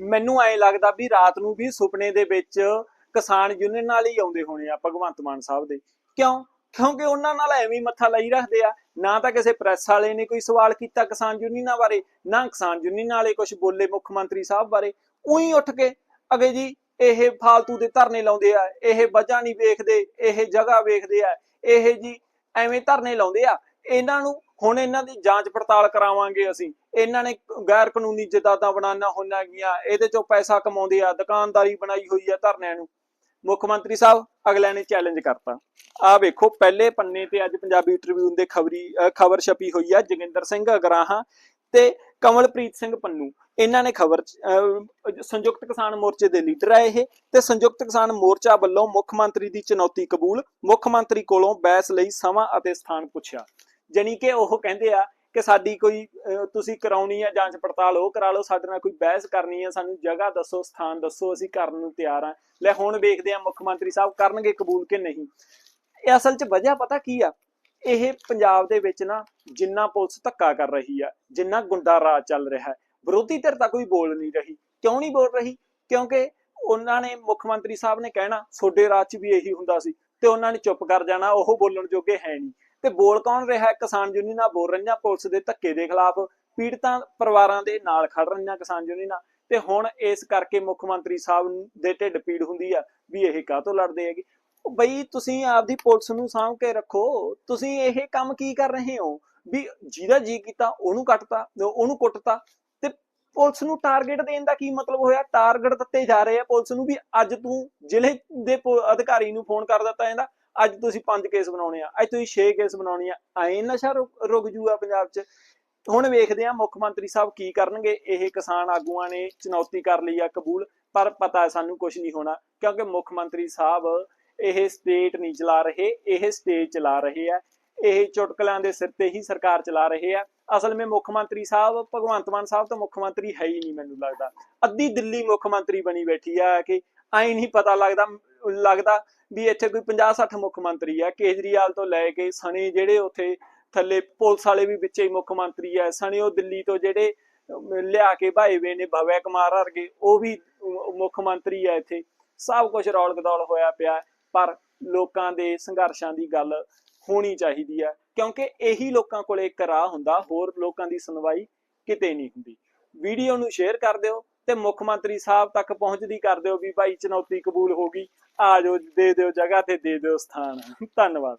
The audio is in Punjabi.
ਮੈਨੂੰ ਐਂ ਲੱਗਦਾ ਵੀ ਰਾਤ ਨੂੰ ਵੀ ਸੁਪਨੇ ਦੇ ਵਿੱਚ ਕਿਸਾਨ ਯੂਨੀਅਨ ਨਾਲ ਹੀ ਆਉਂਦੇ ਹੋਣੇ ਆ, ਭਗਵੰਤ ਮਾਨ ਸਾਹਿਬ ਦੇ। ਕਿਉਂ? ਕਿਉਂਕਿ ਉਹਨਾਂ ਨਾਲ ਐਵੇਂ ਮੱਥਾ ਲਈ ਰੱਖਦੇ ਆ। ਨਾ ਤਾਂ ਕਿਸੇ ਪ੍ਰੈਸ ਵਾਲੇ ਨੇ ਕੋਈ ਸਵਾਲ ਕੀਤਾ ਕਿਸਾਨ ਯੂਨੀਅਨਾਂ ਬਾਰੇ, ਨਾ ਕਿਸਾਨ ਯੂਨੀਅਨ ਵਾਲੇ ਕੁਝ ਬੋਲੇ ਮੁੱਖ ਮੰਤਰੀ ਸਾਹਿਬ ਬਾਰੇ। ਉਹੀ ਉੱਠ ਕੇ, ਅਗੇ ਜੀ, ਇਹ ਫਾਲਤੂ ਦੇ ਧਰਨੇ ਲਾਉਂਦੇ ਆ, ਇਹ ਵਜ੍ਹਾ ਨਹੀਂ ਵੇਖਦੇ, ਇਹ ਜਗ੍ਹਾ ਵੇਖਦੇ ਆ, ਇਹ ਜੀ ਐਵੇਂ ਧਰਨੇ ਲਾਉਂਦੇ ਆ। ਇਹਨਾਂ ਨੂੰ ਹੁਣ ਇਹਨਾਂ ਦੀ ਜਾਂਚ ਪੜਤਾਲ ਕਰਾਵਾਂਗੇ ਅਸੀਂ। ਇਹਨਾਂ ਨੇ ਗੈਰ ਕਾਨੂੰਨੀ ਜਦਾਦਾਂ ਬਣਾਉਣਾ ਹੋਣਾ ਗੀਆਂ, ਇਹਦੇ ਚੋਂ ਪੈਸਾ ਕਮਾਉਂਦੇ ਆ, ਦੁਕਾਨਦਾਰੀ ਬਣਾਈ ਹੋਈ ਆ ਧਰਨਿਆਂ ਨੂੰ। ਮੁੱਖ ਮੰਤਰੀ ਸਾਹਿਬ, ਅਗਲਿਆਂ ਨੇ ਚੈਲੰਜ ਕਰਤਾ। ਆ ਵੇਖੋ, ਪਹਿਲੇ ਪੰਨੇ ਤੇ ਅੱਜ ਪੰਜਾਬੀ ਟ੍ਰਿਬਿਊਨ ਦੇ ਖਬਰੀ ਖਬਰ ਛਪੀ ਹੋਈ ਆ ਜੋਗਿੰਦਰ ਸਿੰਘ ਅਗਰਾਹਾਂ ਤੇ ਕਮਲਪ੍ਰੀਤ ਸਿੰਘ ਪੰਨੂ। ਇਹਨਾਂ ਨੇ ਖਬਰ ਸੰਯੁਕਤ ਕਿਸਾਨ ਮੋਰਚੇ ਦੇ ਲੀਡਰ ਆ ਇਹ ਤੇ ਸੰਯੁਕਤ ਕਿਸਾਨ ਮੋਰਚਾ ਵੱਲੋਂ ਮੁੱਖ ਮੰਤਰੀ ਦੀ ਚੁਣੌਤੀ ਕਬੂਲ, ਮੁੱਖ ਮੰਤਰੀ ਕੋਲੋਂ ਬਹਿਸ ਲਈ ਸਮਾਂ ਅਤੇ ਸਥਾਨ ਪੁੱਛਿਆ। ਜਾਣੀ ਕਿ ਉਹ ਕਹਿੰਦੇ ਆ ਕਿ ਸਾਡੀ ਕੋਈ ਅਹ, ਤੁਸੀਂ ਕਰਾਉਣੀ ਆ ਜਾਂਚ ਪੜਤਾਲ ਉਹ ਕਰਾ ਲਓ ਸਾਡੇ ਨਾਲ ਕੋਈ ਬਹਿਸ ਕਰਨੀ ਆ ਸਾਨੂੰ ਜਗ੍ਹਾ ਦੱਸੋ ਸਥਾਨ ਦੱਸੋ ਅਸੀਂ ਕਰਨ ਨੂੰ ਤਿਆਰ ਆ। ਲੈ ਹੁਣ ਵੇਖਦੇ ਆ ਮੁੱਖ ਮੰਤਰੀ ਸਾਹਿਬ ਕਰਨਗੇ ਕਬੂਲ ਕਿ ਨਹੀਂ। ਇਹ ਅਸਲ 'ਚ ਵਜ੍ਹਾ ਪਤਾ ਕੀ ਆ? ਇਹ ਪੰਜਾਬ ਦੇ ਵਿੱਚ ਨਾ ਜਿੰਨਾ ਪੁਲਿਸ ਧੱਕਾ ਕਰ ਰਹੀ ਆ ਜਿੰਨਾ ਗੁੰਡਾ ਰਾਜ ਚੱਲ ਰਿਹਾ ਹੈ ਵਿਰੋਧੀ ਧਿਰ ਤਾਂ ਕੋਈ ਬੋਲ ਨਹੀਂ ਰਹੀ। ਕਿਉਂ ਨਹੀਂ ਬੋਲ ਰਹੀ? ਕਿਉਂਕਿ ਉਹਨਾਂ ਨੇ ਮੁੱਖ ਮੰਤਰੀ ਸਾਹਿਬ ਨੇ ਕਹਿਣਾ ਸੋਡੇ ਰਾਜ 'ਚ ਵੀ ਇਹੀ ਹੁੰਦਾ ਸੀ ਤੇ ਉਹਨਾਂ ਨੇ ਚੁੱਪ ਕਰ ਜਾਣਾ ਉਹ ਬੋਲਣ ਜੋਗੇ ਹੈ ਨਹੀਂ। ਤੇ ਬੋਲ ਕੌਣ ਰਿਹਾ ਕਿਸਾਨ ਯੂਨੀਅਨਾਂ ਬੋਲ ਰਹੀਆਂ ਪੁਲਿਸ ਦੇ ਧੱਕੇ ਦੇ ਖਿਲਾਫ ਪੀੜਤਾਂ ਪਰਿਵਾਰਾਂ ਦੇ ਨਾਲ ਖੜ ਰਹੀਆਂ ਕਿਸਾਨ ਯੂਨੀਅਨਾਂ ਤੇ ਹੁਣ ਇਸ ਕਰਕੇ ਮੁੱਖ ਮੰਤਰੀ ਸਾਹਿਬ ਦੇ ਢਿੱਡ ਪੀੜ ਹੁੰਦੀ ਆ ਵੀ ਇਹ ਕਾਹਤੋਂ ਲੜਦੇ ਹੈਗੇ? ਉਹ ਬਈ ਤੁਸੀਂ ਆਪਦੀ ਪੁਲਿਸ ਨੂੰ ਸਾਂਭ ਕੇ ਰੱਖੋ। ਤੁਸੀਂ ਇਹ ਕੰਮ ਕੀ ਕਰ ਰਹੇ ਹੋ? ਵੀ ਜਿਹਦਾ ਜੀ ਕੀਤਾ ਉਹਨੂੰ ਕੱਟਤਾ, ਉਹਨੂੰ ਕੁੱਟਤਾ। ਤੇ ਪੁਲਿਸ ਨੂੰ ਟਾਰਗੇਟ ਦੇਣ ਦਾ ਕੀ ਮਤਲਬ ਹੋਇਆ? ਟਾਰਗੇਟ ਦਿੱਤੇ ਜਾ ਰਹੇ ਆ ਪੁਲਿਸ ਨੂੰ ਵੀ ਅੱਜ ਤੂੰ ਜ਼ਿਲ੍ਹੇ ਦੇ ਅਧਿਕਾਰੀ ਨੂੰ ਫੋਨ ਕਰ ਦਿੱਤਾ ਜਾਂਦਾ। ਅੱਜ ਤੁਸੀਂ ਪੰਜ ਕੇਸ ਬਣਾਉਣੇ ਆ, ਅੱਜ ਤੁਸੀਂ 6 ਕੇਸ ਬਣਾਉਣੇ ਆ, ਐ ਨਸ਼ਾ ਰੁਕ ਜੂਗਾ ਪੰਜਾਬ 'ਚ। ਹੁਣ ਵੇਖਦੇ ਆ ਮੁੱਖ ਮੰਤਰੀ ਸਾਹਿਬ ਕੀ ਕਰਨਗੇ, ਇਹ ਕਿਸਾਨ ਆਗੂਆਂ ਨੇ ਚੁਣੌਤੀ ਕਰ ਲਈ ਆ ਕਬੂਲ, ਪਰ ਪਤਾ ਹੈ ਸਾਨੂੰ ਕੁਝ ਨਹੀਂ ਹੋਣਾ, ਕਿਉਂਕਿ ਮੁੱਖ ਮੰਤਰੀ ਸਾਹਿਬ ਇਹ ਸਟੇਟ ਨਹੀਂ ਚਲਾ ਰਹੇ, ਇਹ ਸਟੇਜ ਚਲਾ ਰਹੇ ਆ। ਇਹ ਚੁਟਕਲਿਆਂ ਦੇ ਸਿਰ ਤੇ ਹੀ ਸਰਕਾਰ ਚਲਾ ਰਹੇ ਆ। ਅਸਲ ਵਿੱਚ ਮੁੱਖ ਮੰਤਰੀ ਸਾਹਿਬ, ਭਗਵੰਤ ਮਾਨ ਸਾਹਿਬ ਤਾਂ ਮੁੱਖ ਮੰਤਰੀ ਹੈ ਹੀ ਨਹੀਂ ਮੈਨੂੰ ਲੱਗਦਾ। ਅੱਧੀ ਦਿੱਲੀ ਮੁੱਖ ਮੰਤਰੀ ਬਣੀ ਬੈਠੀ ਆ ਕਿ ਐਂ ਨਹੀਂ ਪਤਾ ਲੱਗਦਾ ਲੱਗਦਾ ਵੀ ਇੱਥੇ ਕੋਈ 50 60 ਮੁੱਖ ਮੰਤਰੀ ਆ ਕੇਜਰੀਵਾਲ ਤੋਂ ਲੈ ਕੇ ਸਣੇ ਜਿਹੜੇ ਉੱਥੇ ਥੱਲੇ ਪੁਲਿਸ ਵਾਲੇ ਵੀ ਵਿੱਚੇ ਹੀ ਮੁੱਖ ਮੰਤਰੀ ਆ ਸਣੇ ਉਹ ਦਿੱਲੀ ਤੋਂ ਜਿਹੜੇ ਲਿਆ ਕੇ ਭਾਏ ਵੇ ਨੇ, ਭਵਿਆ ਕੁਮਾਰ ਵਰਗੇ, ਉਹ ਵੀ ਮੁੱਖ ਮੰਤਰੀ ਆ ਇੱਥੇ। ਸਭ ਕੁਝ ਰੌਲ ਗਦੌਲ ਹੋਇਆ ਪਿਆ, ਪਰ ਲੋਕਾਂ ਦੇ ਸੰਘਰਸ਼ਾਂ ਦੀ ਗੱਲ ਹੋਣੀ ਚਾਹੀਦੀ ਆ ਕਿਉਂਕਿ ਇਹੀ ਲੋਕਾਂ ਕੋਲੇ ਇੱਕ ਰਾਹ ਹੁੰਦਾ, ਹੋਰ ਲੋਕਾਂ ਦੀ ਸੁਣਵਾਈ ਕਿਤੇ ਨਹੀਂ ਹੁੰਦੀ। ਵੀਡੀਓ ਨੂੰ ਸ਼ੇਅਰ ਕਰ ਦਿਓ ਤੇ ਮੁੱਖ ਮੰਤਰੀ ਸਾਹਿਬ ਤੱਕ ਪਹੁੰਚਦੀ ਕਰ ਦਿਓ ਵੀ ਭਾਈ ਚੁਣੌਤੀ ਕਬੂਲ ਹੋ ਗਈ। ਆ ਜਾਓ, ਦੇ ਦਿਓ ਜਗ੍ਹਾ ਤੇ ਦੇ ਦਿਓ ਸਥਾਨ। ਧੰਨਵਾਦ।